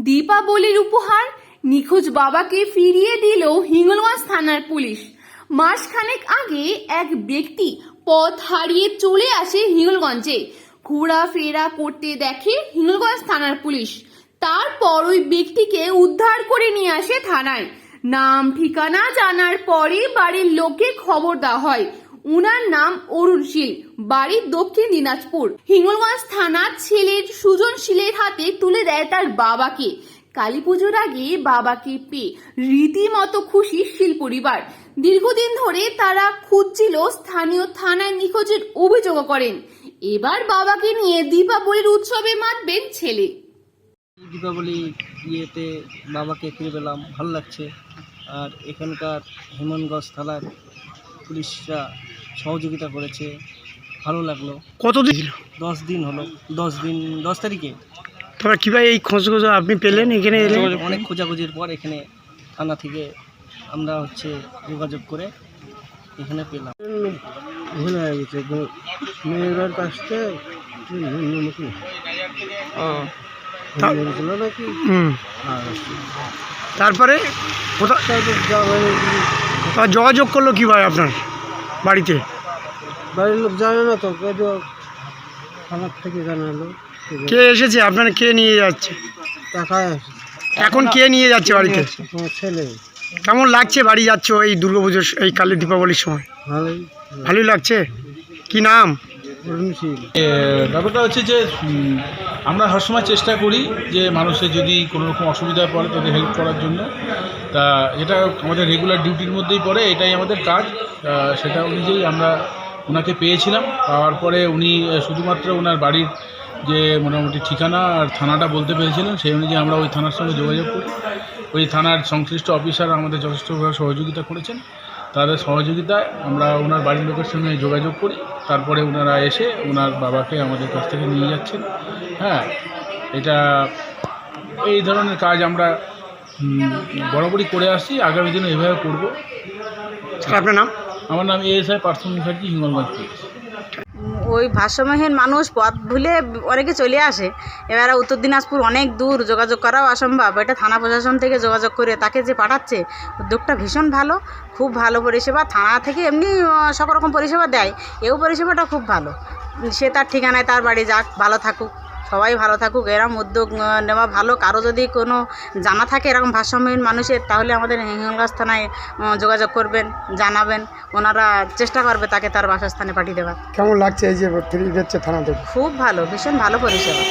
দীপাবলির উপহার নিখোঁজ বাবাকে ফিরিয়ে দিল হিঙ্গলগঞ্জ থানার পুলিশ। মাসখানেক আগে এক ব্যক্তি পথ হারিয়ে চলে আসে হিঙ্গলগঞ্জে। ঘোরাফেরা করতে দেখে হিঙ্গলগঞ্জ থানার পুলিশ। তারপর ওই ব্যক্তিকে উদ্ধার করে নিয়ে আসে থানায়। নাম ঠিকানা জানার পরে বাড়ির লোককে খবর দেওয়া হয়। উনার নাম অরুণ শীল, বাড়ি দক্ষিণ দিনাজপুর। হিঙ্গলগঞ্জ থানার ছেলের সুজনশীলের হাতে তুলে দেয় তার বাবাকে। কালী পুজোর আগে বাবাকে পেয়ে রীতিমতো খুশি শীল পরিবার। দীর্ঘদিন ধরে তারা খুঁজছিল স্থানীয় থানায় নিখোঁজের অভিযোগ করেন। এবার বাবাকে নিয়ে দীপাবলির উৎসবে মাতবেন ছেলে। দীপাবলি ইয়েতে বাবাকে ফিরে পেলাম, ভালো লাগছে। আর এখানকার হেমনগঞ্জ থানার পুলিশরা সহযোগিতা করেছে ভালো লাগল। কতদিন? দশ দিন হলো দশ দিন দশ তারিখে। তবে কীভাবে এই খোঁজ খোঁজ আপনি পেলেন? এখানে এলেন অনেক খোঁজাখুঁজির পর এখানে থানা থেকে আমরা হচ্ছে যোগাযোগ করে এখানে পেলাম। ভুলে গেছে মেয়ের তা- নাকি? হুম। তারপরে কোথা তা যোগাযোগ করল কীভাবে আপনার বাড়িতে? বাড়ির লোক জানে না তো কেউ থানার থেকে জানালো কে এসেছে? আপনার কে নিয়ে যাচ্ছে? এখন কে নিয়ে যাচ্ছে বাড়িতে? আমার ছেলে। কেমন লাগছে বাড়ি যাচ্ছ এই দুর্গাপুজোর এই কালী দীপাবলির সময়? ভালোই। ভালোই লাগছে? কি নাম? এ, ব্যাপারটা হচ্ছে যে উম, আমরা সবসময় চেষ্টা করি যে মানুষের যদি কোনো রকম অসুবিধায় পড়ে তাদের হেল্প করার জন্য। তা এটা আমাদের রেগুলার ডিউটির মধ্যেই পড়ে এটাই আমাদের কাজ। তা সেটা অনুযায়ী আমরা ওনাকে পেয়েছিলাম, পাওয়ার পরে উনি শুধুমাত্র ওনার বাড়ির যে মোটামুটি ঠিকানা আর থানাটা বলতে পেরেছিলেন, সেই অনুযায়ী আমরা ওই থানার সঙ্গে যোগাযোগ করি। ওই থানার সংশ্লিষ্ট অফিসার আমাদের যথেষ্টভাবে সহযোগিতা করেছেন। তাদের সহযোগিতায় আমরা ওনার বাড়ির লোকের সঙ্গে যোগাযোগ করি। তারপরে ওনারা এসে ওনার বাবাকে আমাদের কাছ থেকে নিয়ে যাচ্ছেন। হ্যাঁ এটা এই ধরনের কাজ আমরা বরাবরই করে আসছি। আগামী দিনে এভাবে করব। আপনার নাম? আমার নাম এএসআই পার্থ মুখার্জি হিঙ্গলগঞ্জ ওই ভারসাম্যহীন মানুষ পথ ভুলে অনেকে চলে আসে। এবারে উত্তর দিনাজপুর অনেক দূর যোগাযোগ করাও অসম্ভব। এটা থানা প্রশাসন থেকে যোগাযোগ করে তাকে যে পাঠাচ্ছে, উদ্যোগটা ভীষণ ভালো, খুব ভালো পরিষেবা। থানা থেকে এমনি সকল রকম পরিষেবা দেয়। এও পরিষেবাটা খুব ভালো। সে তার ঠিকানায় তার বাড়ি যাক, ভালো থাকুক। সবাই ভালো থাকুক এরম উদ্যোগ নেওয়া ভালো। কারও যদি কোনো জানা থাকে এরকম ভারসাম্যহীন মানুষের তাহলে আমাদের হিঙ্গলগাছ থানায় যোগাযোগ করবেন জানাবেন। ওনারা চেষ্টা করবে তাকে তার বাসস্থানে পাঠিয়ে দেওয়ার। কেমন লাগছে এই যে থানা থেকে খুব ভালো ভীষণ ভালো পরিষেবা।